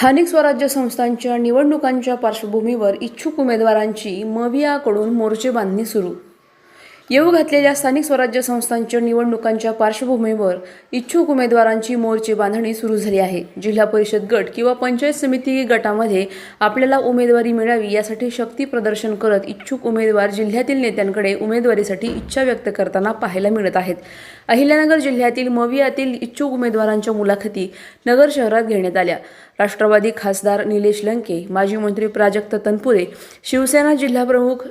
स्थानिक स्वराज्य संस्थांच्या निवडणुकांच्या पार्श्वभूमीवर इच्छुक उमेदवारांची मवियाकडून मोर्चे बांधणी सुरू येऊ घातलेल्या स्थानिक स्वराज्य संस्थांच्या निवडणुकांच्या पार्श्वभूमीवर इच्छुक उमेदवारांची मोर्चे बांधणी सुरू झाली आहे. जिल्हा परिषद गट किंवा पंचायत समिती गटामध्ये आपल्याला उमेदवारी मिळावी यासाठी शक्ती प्रदर्शन करत इच्छुक उमेदवार जिल्ह्यातील नेत्यांकडे उमेदवारीसाठी इच्छा व्यक्त करताना पाहायला मिळत आहेत. अहिल्यानगर जिल्ह्यातील मवियातील इच्छुक उमेदवारांच्या मुलाखती नगर शहरात घेण्यात आल्या. राष्ट्रवादी खासदार निलेश लंके माजी मंत्री प्राजक्त तनपुरे शिवसेना जिल्हाप्रमुख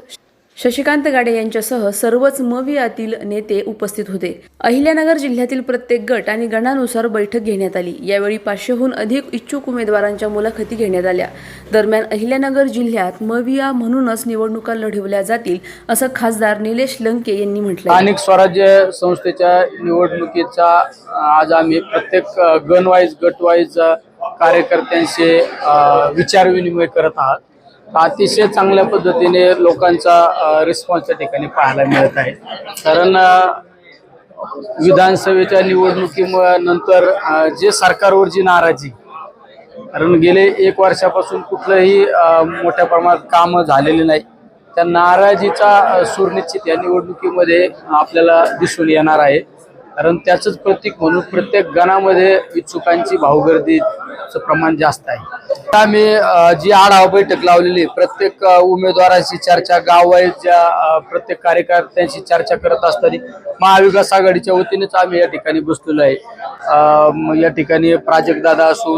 शशिकांत गाडे यांच्यासह सर्वच मवियातील नेते उपस्थित होते. अहिल्यानगर जिल्ह्यातील प्रत्येक गट आणि गणानुसार बैठक घेण्यात आली. यावेळी पाचशेहून अधिक इच्छुक उमेदवारांच्या मुलाखती घेण्यात आल्या. दरम्यान अहिल्यानगर जिल्ह्यात मविया म्हणूनच निवडणुका लढवल्या जातील असं खासदार निलेश लंके यांनी म्हटलं स्थानिक स्वराज्य संस्थेच्या निवडणुकीचा आज आम्ही प्रत्येक गण वाईज गट वाईज कार्यकर्त्यांशी विचारविनिमय करत आहात. अतिशय चांगल्या पद्धतीने लोकांचा रिस्पॉन्स त्या ठिकाणी पाहायला मिळत आहे. कारण विधानसभेच्या निवडणुकीनंतर नंतर जे सरकारवर जी नाराजी कारण गेले एक वर्षापासून कुठलंही मोठ्या प्रमाणात कामं झालेले नाही त्या नाराजीचा सुनिश्चित या निवडणुकीमध्ये आपल्याला दिसून येणार आहे. कारण त्याचंच प्रतीक म्हणून प्रत्येक गणामध्ये इच्छुकांची भाऊगर्दीचं प्रमाण जास्त आहे. आम्ही जी आढावा बैठक लावलेली आहे, प्रत्येक अ, उमेदवाराची चर्चा गाववाईज ज्या प्रत्येक कार्यकर्त्यांशी चर्चा करत असताना महाविकास आघाडीच्या वतीनेच आम्ही या ठिकाणी बसलेलो आहे. या ठिकाणी प्राजक्तदादा असू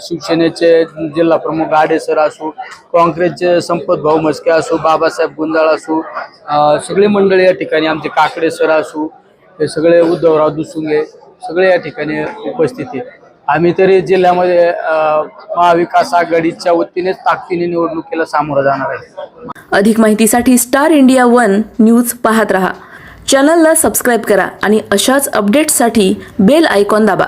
शिवसेनेचे जिल्हा प्रमुख गाडे सर असो काँग्रेसचे संपत भाऊ मस्के असो बाबासाहेब गुंजाळ असो सगळी सगळे मंडळी या ठिकाणी आमचे काकडे सर असो हे सगळे उद्धवराव दुसुंगे सगळे या ठिकाणी उपस्थित आहेत. आम्ही तरी जिल्ह्यामध्ये महाविकास आघाडीच्या वतीनेच ताकदीने निवडणुकीला सामोरं जाणार आहे. अधिक माहितीसाठी स्टार इंडिया वन न्यूज पाहत रहा. चॅनलला सबस्क्राईब करा आणि अशाच अपडेट्ससाठी बेल आयकॉन दाबा.